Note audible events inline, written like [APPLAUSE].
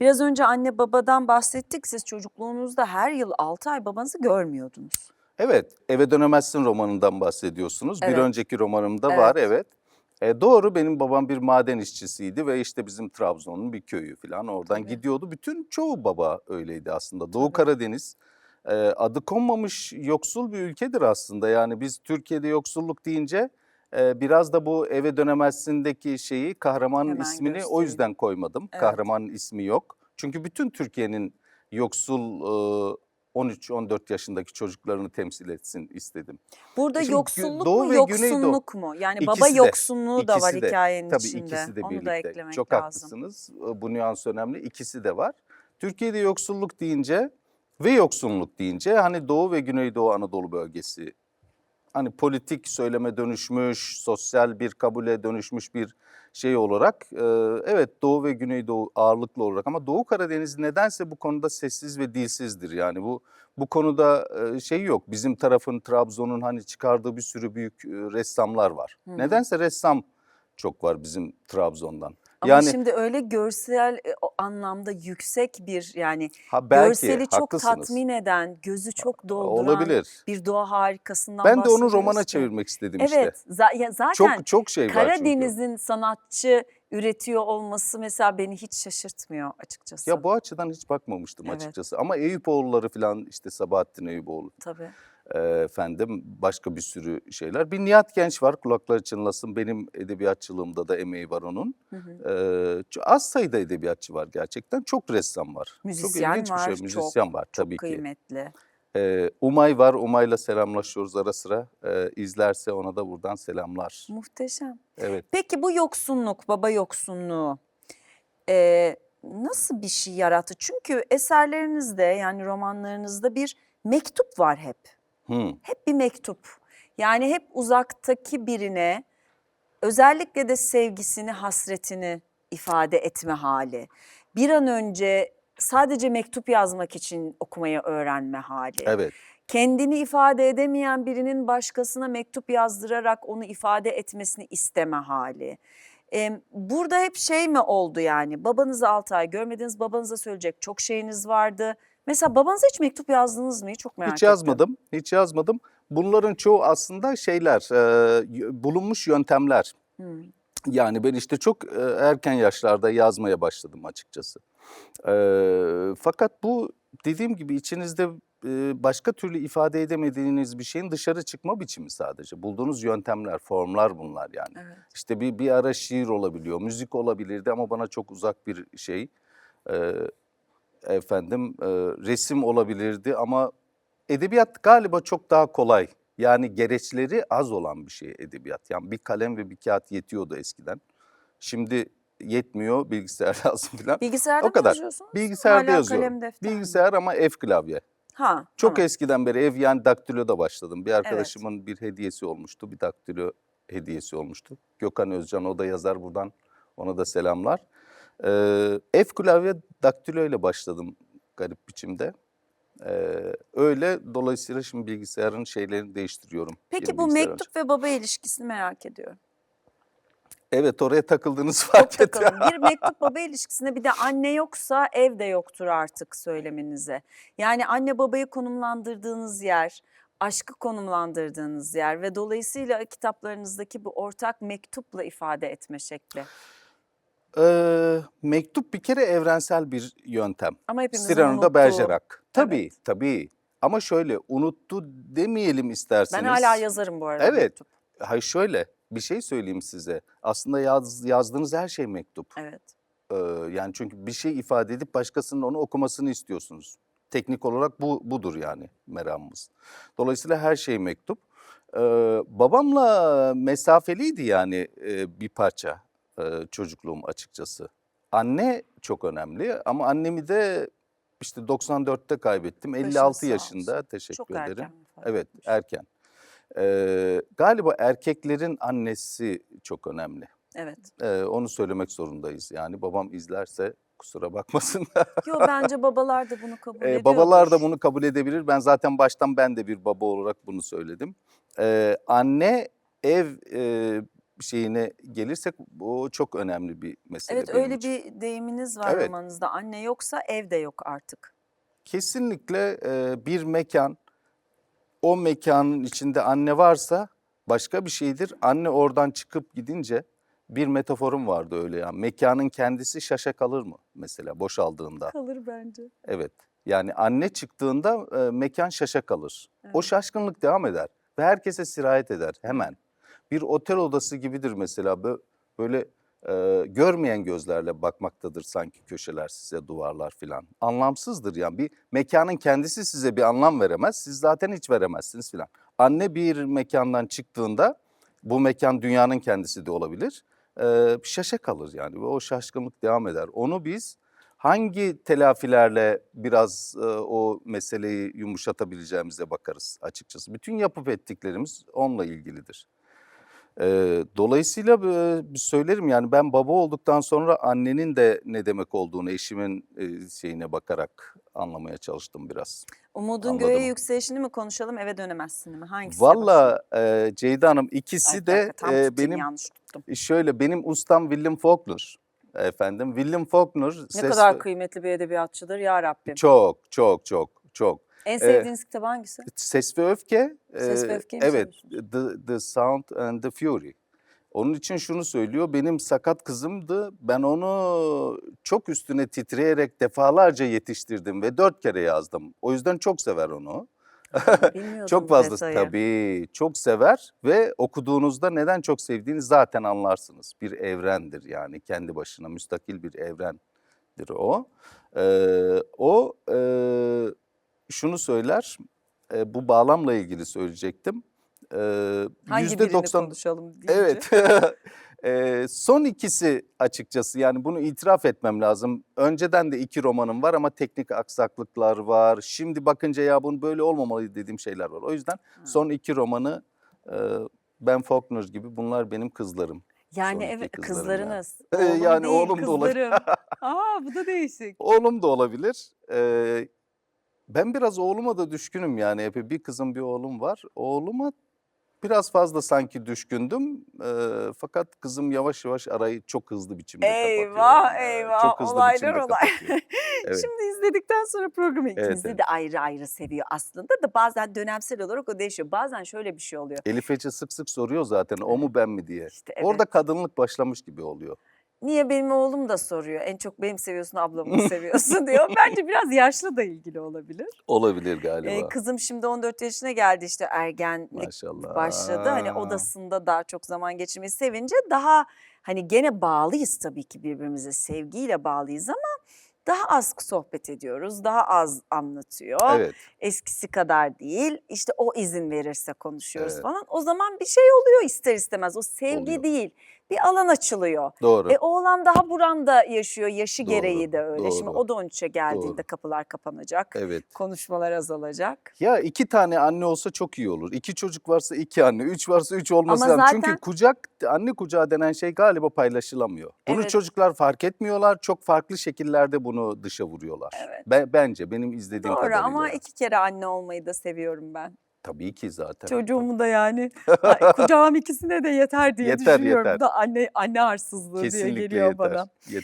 Biraz önce anne babadan bahsettik. Siz çocukluğunuzda her yıl 6 ay babanızı görmüyordunuz. Evet, Eve Dönemezsin romanından bahsediyorsunuz. Evet. Bir önceki romanımda Evet. var, evet. E, doğru, benim babam bir maden işçisiydi ve işte bizim Trabzon'un bir köyü falan oradan Tabii. gidiyordu. Bütün çoğu baba öyleydi aslında. Doğu Tabii. Karadeniz e, adı konmamış yoksul bir ülkedir aslında. Yani biz Türkiye'de yoksulluk deyince biraz da bu Eve Dönemezsin'deki şeyi kahramanın Hemen ismini o göstereyim. yüzden koymadım. Evet. Kahramanın ismi yok. Çünkü bütün Türkiye'nin yoksul e, 13-14 yaşındaki çocuklarını temsil etsin istedim. Burada Şimdi yoksulluk Doğu mu yoksunluk mu? Yani baba İkisi de, yoksunluğu da var de. hikayenin Tabii içinde. ikisi de Onu birlikte. da eklemek Çok lazım. haklısınız. Bu nüans önemli. İkisi de var. Türkiye'de yoksulluk deyince ve yoksulluk deyince hani Doğu ve Güneydoğu Anadolu bölgesi hani politik söyleme dönüşmüş, sosyal bir kabule dönüşmüş bir şey olarak e, evet Doğu ve Güneydoğu ağırlıklı olarak ama Doğu Karadeniz nedense bu konuda sessiz ve dilsizdir. Yani bu bu konuda e, şey yok. Bizim tarafın Trabzon'un hani çıkardığı bir sürü büyük e, ressamlar var. Hı hı. Nedense ressam çok var bizim Trabzon'dan. Ama yani şimdi öyle görsel e, anlamda yüksek bir yani ha belki görseli çok haklısınız. tatmin eden, gözü çok dolduran olabilir. bir doğa harikasından Ben de onu romana çevirmek istedim Evet, işte. za- ya zaten Çok çok şey. Karadeniz'in sanatçı üretiyor olması mesela beni hiç şaşırtmıyor açıkçası. Ya bu açıdan hiç bakmamıştım Evet. açıkçası. Ama Eyüpoğulları falan işte Sabahattin Eyüpoğlu Tabii. Efendim başka bir sürü şeyler. Bir Nihat Genç var kulakları çınlasın. Benim edebiyatçılığımda da emeği var onun. Hı hı. E, ço- az sayıda edebiyatçı var gerçekten. Çok ressam var. Müzisyen çok ilginç var, bir şey. çok- Müzisyen var Çok tabii ki. kıymetli. E, Umay var. Umay'la selamlaşıyoruz ara sıra. E, izlerse ona da buradan selamlar. Muhteşem. Evet. Peki bu yoksunluk, baba yoksunluğu e, nasıl bir şey yarattı? Çünkü eserlerinizde yani romanlarınızda bir mektup var hep. Hı. Hep bir mektup. Yani hep uzaktaki birine özellikle de sevgisini, hasretini ifade etme hali. Bir an önce sadece mektup yazmak için okumayı öğrenme hali. Evet. Kendini ifade edemeyen birinin başkasına mektup yazdırarak onu ifade etmesini isteme hali. Em, burada hep şey mi oldu yani babanızı 6 ay görmediniz babanıza söyleyecek çok şeyiniz vardı. Mesela babanıza hiç mektup yazdınız mı? Çok merak Hiç ettim. yazmadım, hiç yazmadım. Bunların çoğu aslında şeyler, e, bulunmuş yöntemler. Hmm. Yani ben işte çok e, erken yaşlarda yazmaya başladım açıkçası. E, fakat bu dediğim gibi içinizde e, başka türlü ifade edemediğiniz bir şeyin dışarı çıkma biçimi sadece. Bulduğunuz yöntemler, formlar bunlar yani. Evet. İşte bir, bir ara şiir olabiliyor, müzik olabilirdi ama bana çok uzak bir şey. Ee, efendim e, resim olabilirdi ama edebiyat galiba çok daha kolay. Yani gereçleri az olan bir şey edebiyat. Yani bir kalem ve bir kağıt yetiyordu eskiden. Şimdi yetmiyor, bilgisayar [LAUGHS] lazım falan. Bilgisayarda O mı kadar. Bilgisayarda Hala yazıyorum. kalem defter? Bilgisayar ama F klavye. Ha, Çok tamam. eskiden beri ev yani daktiloda başladım. Bir arkadaşımın bir hediyesi olmuştu. Bir daktilo hediyesi olmuştu. Gökhan Özcan o da yazar buradan. Ona da selamlar. Ee, F klavye daktilo ile başladım garip biçimde. Ee, öyle dolayısıyla şimdi bilgisayarın şeylerini değiştiriyorum. Peki Yeni bu bilgisayar mektup ve baba ilişkisini merak ediyorum. Evet oraya takıldığınız Çok fark et. takıldım. Bir [LAUGHS] mektup baba ilişkisinde bir de anne yoksa ev de yoktur artık söylemenize. Yani anne babayı konumlandırdığınız yer, aşkı konumlandırdığınız yer ve dolayısıyla kitaplarınızdaki bu ortak mektupla ifade etme şekli. Ee, mektup bir kere evrensel bir yöntem. Ama hepimizin Cyrano unuttuğu. da Bergerac. Tabii, Evet. tabii. Ama şöyle unuttu demeyelim isterseniz. Ben hala yazarım bu arada Evet. mektup. Hayır şöyle bir şey söyleyeyim size. Aslında yaz, yazdığınız her şey mektup. Evet. Ee, yani çünkü bir şey ifade edip başkasının onu okumasını istiyorsunuz. Teknik olarak bu budur yani meramımız. Dolayısıyla her şey mektup. Ee, babamla mesafeliydi yani e, bir parça çocukluğum açıkçası. Anne çok önemli ama annemi de işte 94'te kaybettim. Başınız 56 sağ yaşında teşekkür Çok ederim. erken Evet erken. Ee, galiba erkeklerin annesi çok önemli. Evet. Ee, onu söylemek zorundayız. Yani babam izlerse kusura bakmasın. [LAUGHS] Yo bence babalar da bunu kabul Ee, ediyor. babalar da bunu kabul edebilir. Ben zaten baştan ben de bir baba olarak bunu söyledim. Ee, anne ev e, şeyine gelirsek o çok önemli bir mesele Evet öyle için. bir deyiminiz var Evet. romanınızda. Anne yoksa ev de yok artık. Kesinlikle e, bir mekan, o mekanın içinde anne varsa başka bir şeydir. Anne oradan çıkıp gidince bir metaforum vardı öyle ya. Mekanın kendisi şaşa kalır mı mesela boşaldığında? Kalır bence. Evet. Yani anne çıktığında e, mekan şaşa kalır. O Evet. şaşkınlık devam eder ve herkese sirayet eder hemen. Bir otel odası gibidir mesela Bö- böyle e, görmeyen gözlerle bakmaktadır sanki köşeler size duvarlar filan. Anlamsızdır yani bir mekanın kendisi size bir anlam veremez. Siz zaten hiç veremezsiniz filan. Anne bir mekandan çıktığında bu mekan dünyanın kendisi de olabilir. E, şaşa kalır yani ve o şaşkınlık devam eder. Onu biz hangi telafilerle biraz e, o meseleyi yumuşatabileceğimize bakarız açıkçası. Bütün yapıp ettiklerimiz onunla ilgilidir. E, dolayısıyla e, söylerim yani ben baba olduktan sonra annenin de ne demek olduğunu eşimin e, şeyine bakarak anlamaya çalıştım biraz. Umudun Anladım. göğe yükselişini mi konuşalım eve dönemezsin mi? Hangisi? Valla e, Ceyda Hanım ikisi Ay, de dakika, e, benim şöyle benim ustam William Faulkner efendim. William Faulkner Ne ses kadar kıymetli bir edebiyatçıdır ya Rabbim. çok çok çok çok En sevdiğiniz kitap hangisi? Ses ve Öfke. Ses ve e, Öfke'yi mi Evet. The, the Sound and the Fury. Onun için şunu söylüyor. Benim sakat kızımdı. Ben onu çok üstüne titreyerek defalarca yetiştirdim ve dört kere yazdım. O yüzden çok sever onu. [LAUGHS] Çok fazla detayı. tabii. Çok sever ve okuduğunuzda neden çok sevdiğini zaten anlarsınız. Bir evrendir yani kendi başına müstakil bir evrendir o. Ee, o e, şunu söyler. e, bu bağlamla ilgili söyleyecektim. Ee, Hangi birini doksan- konuşalım deyince? Evet. [LAUGHS] Eee, son ikisi açıkçası yani bunu itiraf etmem lazım. Önceden de iki romanım var ama teknik aksaklıklar var. Şimdi bakınca ya bunu böyle olmamalı dediğim şeyler var. O yüzden son iki romanı eee, Ben Faulkner gibi bunlar benim kızlarım. Yani evet kızlarım kızlarınız. yani. [LAUGHS] Oğlum Yani değil, oğlum da olabilir. kızlarım. [LAUGHS] Aa bu da değişik. Oğlum da olabilir. Eee, ben biraz oğluma da düşkünüm yani. Epey bir kızım bir oğlum var. Oğluma biraz fazla sanki düşkündüm. Eee, fakat kızım yavaş yavaş arayı çok hızlı biçimde kapatıyor. Eyvah eyvah Çok hızlı olaylar olay. [LAUGHS] Evet. Şimdi izledikten sonra programı Evet, ikinizi evet. de ayrı ayrı seviyor aslında da bazen dönemsel olarak o değişiyor. Bazen şöyle bir şey oluyor. Elif Ece sık sık soruyor zaten o mu ben mi diye. İşte Orada evet. kadınlık başlamış gibi oluyor. Niye benim oğlum da soruyor. En çok benim seviyorsun ablamı mı [LAUGHS] seviyorsun diyor. Bence biraz yaşlı da ilgili olabilir. Olabilir galiba. Ee, kızım şimdi 14 yaşına geldi işte ergenlik Maşallah. başladı. Hani odasında daha çok zaman geçirmeyi sevince daha hani gene bağlıyız tabii ki birbirimize sevgiyle bağlıyız ama daha az sohbet ediyoruz. Daha az anlatıyor. Evet. Eskisi kadar değil. İşte o izin verirse konuşuyoruz Evet. falan. O zaman bir şey oluyor ister istemez. O sevgi Oluyor. değil. Bir alan açılıyor. Doğru. E oğlan daha buranda yaşıyor. Yaşı Doğru, gereği de öyle. Şimdi doğru. o da 13'e geldiğinde Doğru. kapılar kapanacak. Evet. Konuşmalar azalacak. Ya iki tane anne olsa çok iyi olur. İki çocuk varsa iki anne, üç varsa üç olması Ama lazım. zaten- Çünkü kucak, anne kucağı denen şey galiba paylaşılamıyor. Bunu Evet. çocuklar fark etmiyorlar. Çok farklı şekillerde bunu dışa vuruyorlar. Evet. Ben, bence benim izlediğim Doğru kadarıyla. ama iki kere anne olmayı da seviyorum ben. Tabii ki zaten. Çocuğumu da yani [LAUGHS] ay, kucağım ikisine de yeter diye Yeter, düşünüyorum. yeter. Bu da anne anne arsızlığı diye Kesinlikle geliyor yeter. bana. Yeter.